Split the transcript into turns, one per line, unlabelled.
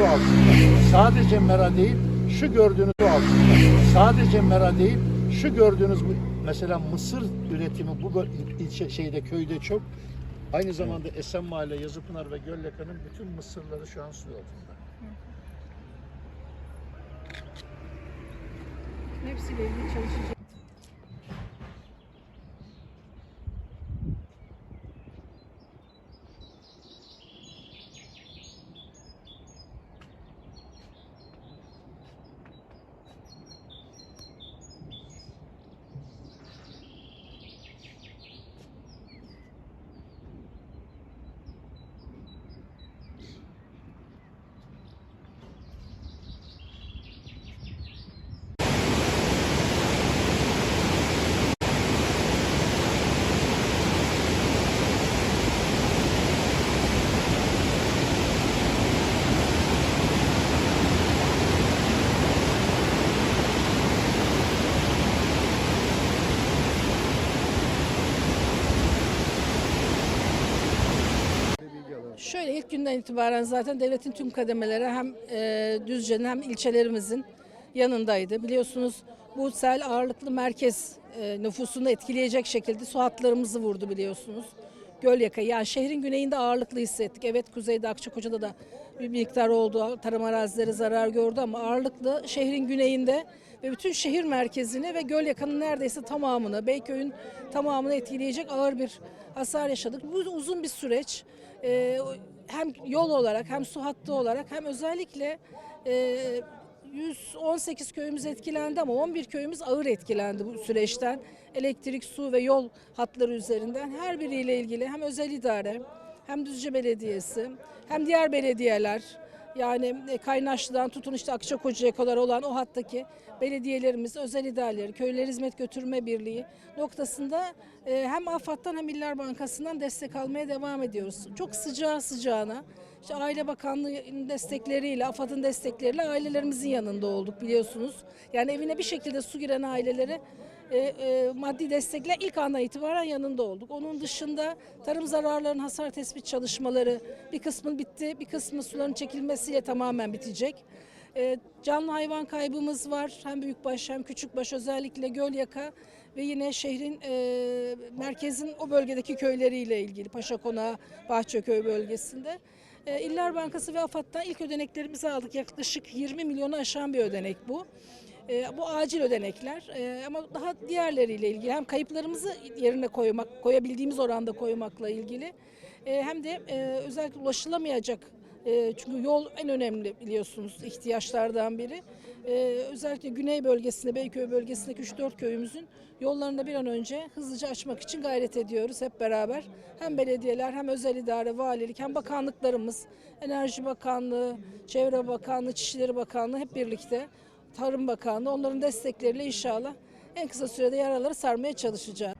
altında. Sadece mera değil, şu gördüğünüz altında. Sadece mera değil, şu gördüğünüz bu- mesela mısır üretimi bu ilçe şeyde köyde çok. Aynı zamanda Esen Mahalle, Yazıpınar ve Gölyaka'nın bütün mısırları şu an su altında.
Hepsiyle ilgili çalışacağız. Şöyle ilk günden itibaren zaten devletin tüm kademeleri hem e, Düzce'nin hem ilçelerimizin yanındaydı. Biliyorsunuz bu sel ağırlıklı merkez e, nüfusunu etkileyecek şekilde su hatlarımızı vurdu biliyorsunuz. Gölyaka yani şehrin güneyinde ağırlıklı hissettik. Evet kuzeyde Akçakoca'da da bir miktar oldu. Tarım arazileri zarar gördü ama ağırlıklı şehrin güneyinde ve bütün şehir merkezini ve Gölyaka'nın neredeyse tamamını, Beyköy'ün tamamını etkileyecek ağır bir hasar yaşadık. Bu uzun bir süreç. Ee, hem yol olarak hem su hattı olarak hem özellikle e, 118 köyümüz etkilendi ama 11 köyümüz ağır etkilendi bu süreçten. Elektrik, su ve yol hatları üzerinden her biriyle ilgili hem özel idare hem Düzce Belediyesi hem diğer belediyeler yani e, Kaynaşlı'dan tutun işte Akçakoca'ya kadar olan o hattaki belediyelerimiz, özel idareleri, Köyler Hizmet Götürme Birliği noktasında e, hem AFAD'dan hem İller Bankası'ndan destek almaya devam ediyoruz. Çok sıcağı sıcağına işte Aile Bakanlığı'nın destekleriyle, AFAD'ın destekleriyle ailelerimizin yanında olduk biliyorsunuz. Yani evine bir şekilde su giren ailelere e, e, maddi destekle ilk andan itibaren yanında olduk. Onun dışında tarım zararlarının hasar tespit çalışmaları bir kısmı bitti, bir kısmı suların çekilmesiyle tamamen bitecek. E, canlı hayvan kaybımız var. Hem büyükbaş hem küçükbaş özellikle Gölyaka ve yine şehrin e, merkezin o bölgedeki köyleriyle ilgili Paşakonağı, Bahçeköy bölgesinde. E, İller Bankası ve AFAD'dan ilk ödeneklerimizi aldık. Yaklaşık 20 milyonu aşan bir ödenek bu. E, bu acil ödenekler E, ama daha diğerleriyle ilgili hem kayıplarımızı yerine koymak, koyabildiğimiz oranda koymakla ilgili hem de e, özellikle ulaşılamayacak e, çünkü yol en önemli biliyorsunuz ihtiyaçlardan biri. E, özellikle güney bölgesinde, Beyköy bölgesindeki 3-4 köyümüzün yollarını bir an önce hızlıca açmak için gayret ediyoruz hep beraber. Hem belediyeler hem özel idare, valilik hem bakanlıklarımız, Enerji Bakanlığı, Çevre Bakanlığı, İçişleri Bakanlığı hep birlikte Tarım Bakanlığı onların destekleriyle inşallah en kısa sürede yaraları sarmaya çalışacağız.